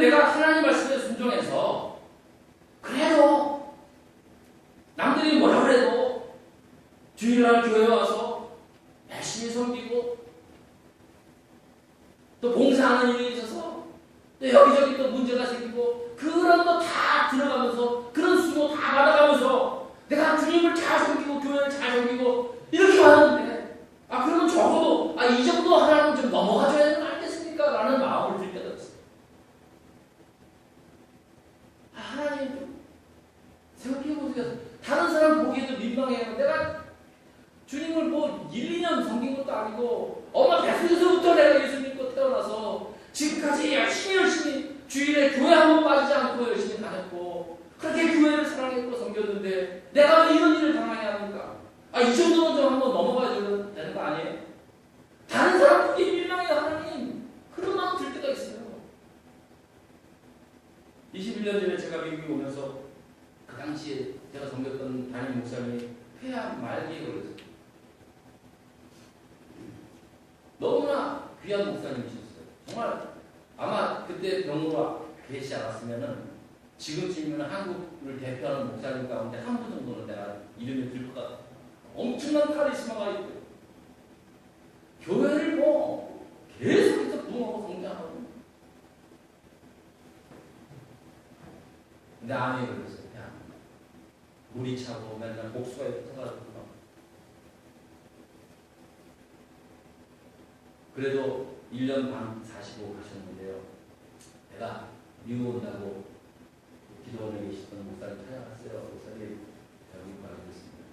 내가 하나님 말씀에 순종해서 그래도 남들이 뭐라 그래도 주일날 교회 와서 열심히 섬기고 또 봉사하는 일이 있어서 또 여기저기 또 문제가 생기고 그런 거 다 들어가면서 그런 수고 다 받아가면서 내가 주님을 잘 섬기고 교회를 잘 섬기고 이렇게 하는데 아 그러면 적어도 아 이 정도 하나는 좀 넘어가줘야 되는 거 아니겠습니까? 라는 마음을 들 때가 있어요. 아, 하나님 좀 생각해보세요. 다른 사람 보기에도 민망해요. 내가 주님을 뭐 1, 2년 섬긴 것도 아니고 엄마 뱃속에서부터 내가 예수 믿고 태어나서 지금까지 열심히 열심히 주일에 교회 한 번 빠지지 않고 열심히 다녔고 그렇게 교회를 사랑했고 섬겼는데 내가 왜 이런 일을 당해야 합니까? 아 이 정도는 좀 한번 넘어가야 되는, 거 아니에요? 다른 사람 보기에 민망해요 하나님 그런 마음 들 때가 있어요 21년 전에 제가 미국에 오면서 그 당시에 제가 섬겼던 담임 목사님이 폐암 말기에 걸렸어요 너무나 귀한 목사님이셨어요. 정말 아마 그때 병으로 계시지 않았으면은 지금쯤이면 한국을 대표하는 목사님 가운데 한 분 정도는 내가 이름이 들것 같아요. 엄청난 카리스마가 있고 교회를 뭐 계속해서 부흥하고 성장하고 근데 암이 걸렸어요. 그냥 물이 차고 맨날 목수가 붙어가지고 그래도 1년 반 사시고 가셨는데요. 내가 미국 온다고 기도원에 계시던 목사님 찾아갔어요. 목사님 여기 가겠습니다.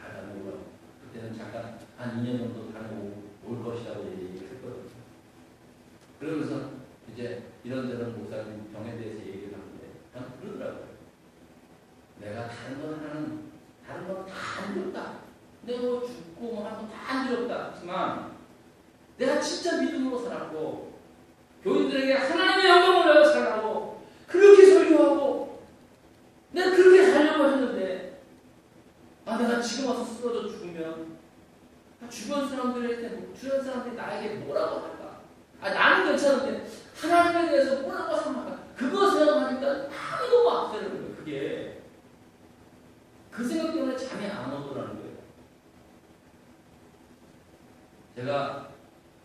잘 다녀오라고. 그때는 잠깐 한 2년 정도 다녀올 것이라고 얘기를 했거든요. 그러면서 이제 이런저런 목사님 병에 대해서 얘기를 하는데 그냥 그러더라고요. 내가 다른 건 하는 다른 건다안 좋다. 내가 뭐 죽고 뭐 하는 건다 안좋다 하지만 내가 진짜 믿음으로 살았고 교인들에게 하나님의 영광을 내가 살아고 그렇게 설교하고 내가 그렇게 살려고 했는데 아 내가 지금 와서 쓰러져 죽으면 아, 주변 사람들에게 주변 사람들이 나에게 뭐라고 할까? 아 나는 괜찮은데 하나님에 대해서 뭐라고 생각할까? 그거 생각하니까 아무도 앞서는 거예요. 그게 그 생각 때문에 잠이 안 오더라는 거예요. 제가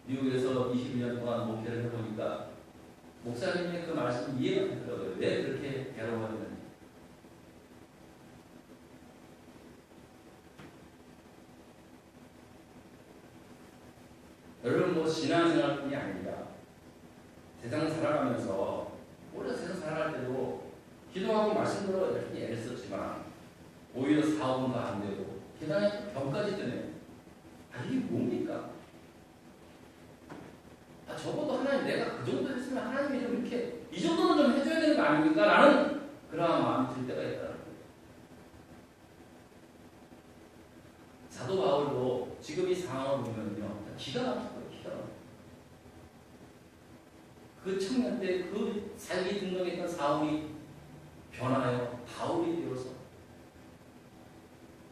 미국에서 21년 동안 목회를 해보니까 목사님의 그 말씀 이해가 되더라고요. 왜 그렇게 괴로워했는지. 여러분 뭐 신앙생활뿐이 아닙니다. 세상 살아가면서 원래 세상 살아갈 때도 기도하고 말씀으로 열심히 애를 썼지만 오히려 사업은 안 되고 게다가 병까지 뜨네. 아 이게 뭡니까? 아 적어도 하나님 내가 그 정도 했으면 하나님이 좀 이렇게 이 정도는 좀 해줘야 되는 거 아닙니까? 라는 그러한 마음이 들 때가 거예요. 사도 바울도 지금 이 상황을 보면요. 기가 막혀요. 기가 막혀요. 그 청년 때그 살기 등록했던 사울이 변하여 바울이 되어서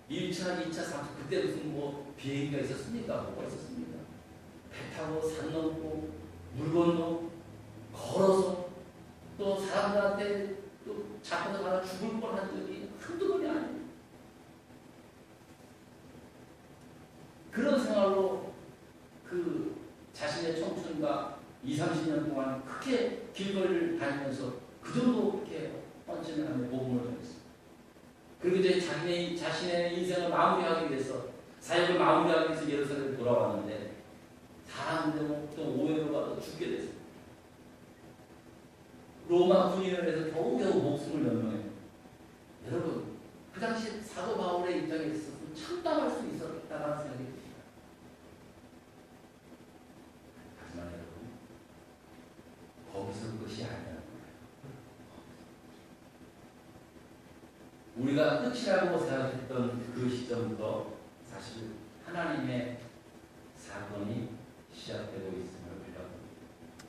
1차, 2차, 3차 그때 무슨 뭐 비행기가 있었습니까? 뭐가 있었습니까? 배 타고 산 넘고 물 건너 걸어서 또 사람들한테 또 잡혀서 가다 죽을 뻔한 적이 한두 번이 아니에요. 그런 생활로 그 자신의 청춘과 2, 30년 동안 크게 길거리를 다니면서 그 정도 그렇게 헌신을 하며 복음을 전했어요. 그리고 이제 자신의, 자신의 인생을 마무리하기 위해서 사역을 마무리하기 위해서 예루살렘에 돌아왔는데 사람들 또 오해로 가서 죽게 됐어요. 로마 군인을 해서 겨우겨우 목숨을 연명해요. 여러분 그 당시 사도 바울의 입장에 있어서 참담할 수 있었다는 생각이 듭니다. 하지만 여러분 거기서 끝이 아니야. 끝이라고 생각했던 그 시점부터 사실 하나님의 사건이 시작되고 있음을 빌어봅니다.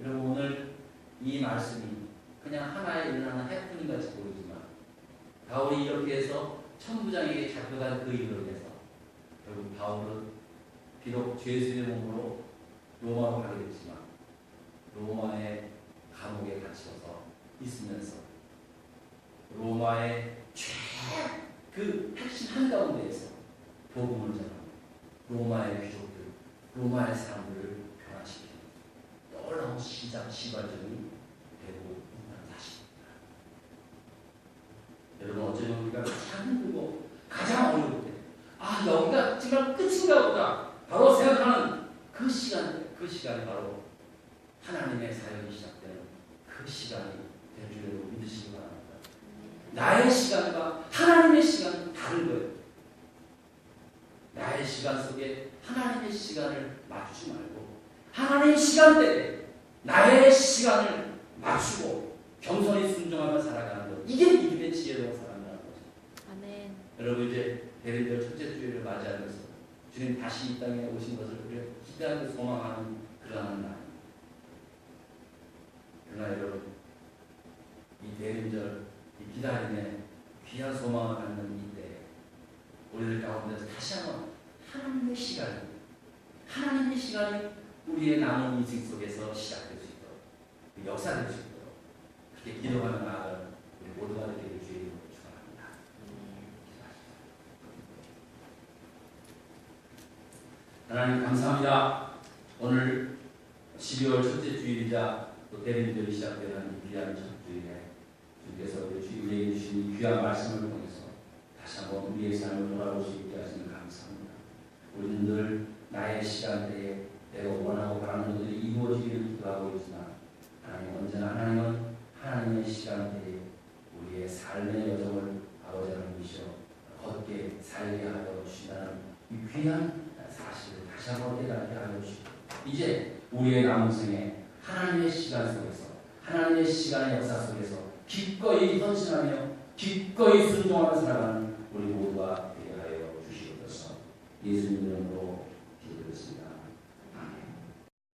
여러분 오늘 이 말씀이 그냥 하나의 일어나는 해프닝 같이 보이지만 바울이 이렇게 해서 천부장에게 잡혀간 그 일로 인해서 결국 바울은 비록 죄수의 몸으로 로마로 가게 됐지만 로마의 감옥에 갇혀서 있으면서 로마의 최그 핵심 한가운데에서 복음을 전하고 로마의 귀족들, 로마의 사람들을 변화시키는 놀라운 시작 시발점이 되고 있는 사실입니다. 여러분 어쩌면 우리가 가장 힘들고 가장 어려울 때, 아 여기가 정말 끝인가 보다. 바로 생각하는 그 시간, 그 시간이 바로 하나님의 사역이 시작되는 그 시간이 될 줄로 믿으시기 바랍니다. 나의 시간과 하나님의 시간은 다른 거예요. 나의 시간 속에 하나님의 시간을 맞추지 말고 하나님의 시간대에 나의 시간을 맞추고 겸손히 순종하며 살아가는 것. 이게 믿음의 지혜로운 사람이라는 거죠. 아멘. 여러분 이제 대리절 첫째 주일을 맞이하면서 주님 다시 이 땅에 오신 것을 우리가 기대하고 소망하는 그러한 날. 그러나 여러분 이 대리절 이 기다림에 귀한 소망을 갖는 이때 우리들 가운데서 다시 한번 하나님의 시간이 하나님의 시간이 우리의 남은 인생 속에서 시작될 수 있도록 그 역사될 수 있도록 그렇게 기도하는 나아가는 우리 모두가 되기를 주의 이름으로 축원합니다. 하나님 감사합니다. 오늘 12월 첫째 주일이자 또 대림절이 시작되는 이 귀한 첫 주일에 주께서 우리 주- 우리에게 주신 이 귀한 말씀을 통해서 다시 한번 우리의 삶을 돌아볼 수 있게 하시는 감사합니다. 우리는 늘 나의 시간대에 내가 원하고 바라는 것들이 이루어지기를 기도하고 있지만 하나님 언제나 하나님은 하나님의 시간대에 우리의 삶의 여정을 아버지 하나님이시여 걷게 살게 하여 주신다는 이 귀한 사실을 다시 한번 깨닫게 하여 주시고 이제 우리의 남은 생에 하나님의 시간 속에서 하나님의 시간의 역사 속에서 기꺼이 헌신하며 기꺼이 순종하며 살아가는 우리 모두가 되게 하여 주시옵소서 예수님 이름으로 기도드렸습니다.